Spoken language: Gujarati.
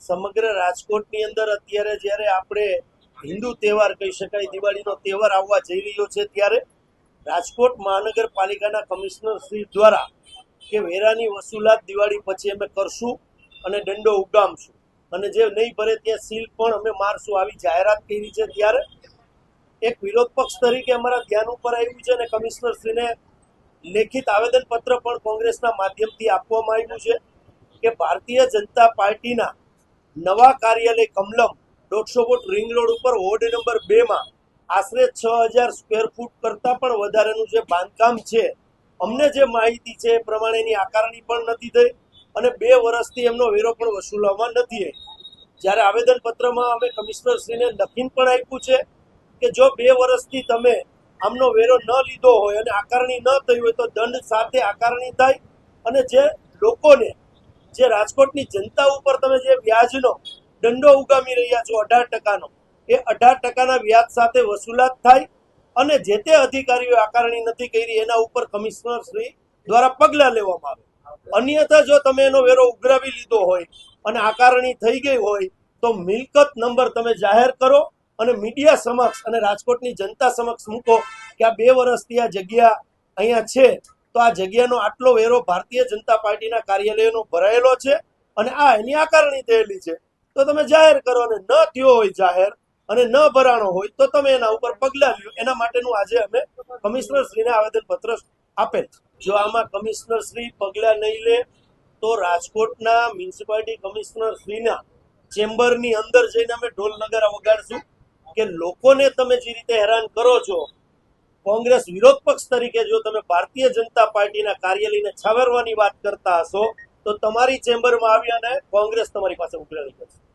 સમગ્ર રાજકોટની અંદર અત્યારે જ્યારે આપણે હિન્દુ તહેવાર કહી શકાય, દિવાળીનો તહેવાર આવવા જઈ રહ્યો છે, ત્યારે રાજકોટ મહાનગરપાલિકાના કમિશનર શ્રી દ્વારા કે વેરાની વસૂલાત દિવાળી પછી અમે કરશું અને દંડો ઉગામશું. અને જે નહીં ભરે ત્યાં સીલ પણ અમે મારશું. આવી જાહેરાત કરી છે ત્યારે એક વિરોધ પક્ષ તરીકે અમારા ધ્યાન ઉપર આવ્યું છે અને કમિશનર શ્રીને લેખિત આવેદનપત્ર પણ કોંગ્રેસના માધ્યમથી આપવામાં આવ્યું છે કે ભારતીય જનતા પાર્ટીના નવા કાર્યાલય કમલમ દોઢસો ફૂટ રિંગ રોડ ઉપર વોર્ડ નંબર બે માં આશરે છ હજાર સ્ક્વેર ફૂટ કરતાં પણ વધારેનું જે બાંધકામ છે, અમને જે માહિતી છે એ પ્રમાણેની આકારણી પણ નથી થઈ અને બે વર્ષથી એમનો વેરો પણ વસૂલવામાં નથી જ્યારે આવેદનપત્રમાં અમે કમિશનરશ્રીને લખીને પણ આપ્યું છે કે જો બે વર્ષથી તમે આમનો વેરો ન લીધો હોય અને આકારણી ન થઈ હોય તો દંડ સાથે આકારણી થાય અને જે લોકોને જે રાજકોટની જનતા ઉપર તમે જે વ્યાજનો દંડો ઉગામી રહ્યા છો અઢાર ટકાનો, એ અઢાર ટકાના વ્યાજ સાથે વસૂલાત થાય અને જે તે અધિકારીઓ આકારણી નથી કરી, એના ઉપર કમિશનર શ્રી દ્વારા પગલાં લેવામાં આવે. અન્યથા જો તમે એનો વેરો ઉઘરાવી લીધો હોય અને આકારણી થઈ ગઈ હોય, તો મિલકત નંબર તમે જાહેર કરો અને મીડિયા સમક્ષ અને રાજકોટની જનતા સમક્ષ મૂકો કે આ બે વર્ષથી આ જગ્યા અહીંયા છે. તો આ જગ્યાનો આટલો વેરો ભારતીય જનતા પાર્ટીના કાર્યાલયનો ભરાયેલો છે અને આ એની આકારણી થયેલી છે. તો તમે જાહેર કરો અને ન થયો હોય જાહેર અને ન ભરાણો હોય તો તમે એના ઉપર પગલાં લ્યો. એના માટેનું આજે અમે કમિશનર શ્રીને આવેદનપત્ર આપેલ છે. જો આમાં કમિશનર શ્રી પગલાં નહીં લે, તો રાજકોટના મ્યુનિસિપાલિટી કમિશનર શ્રીના ચેમ્બરની અંદર જઈને અમે ઢોલ નગારા વગાડશું કે લોકોને તમે જે રીતે હેરાન કરો છો કોંગ્રેસ વિરોધ પક્ષ તરીકે જો તમે ભારતીય જનતા પાર્ટીના કાર્યાલયને છાવરવાની વાત કરતા હશો, તો તમારી ચેમ્બરમાં આવી અને કોંગ્રેસ તમારી પાસે ઉઘરાણી કરશે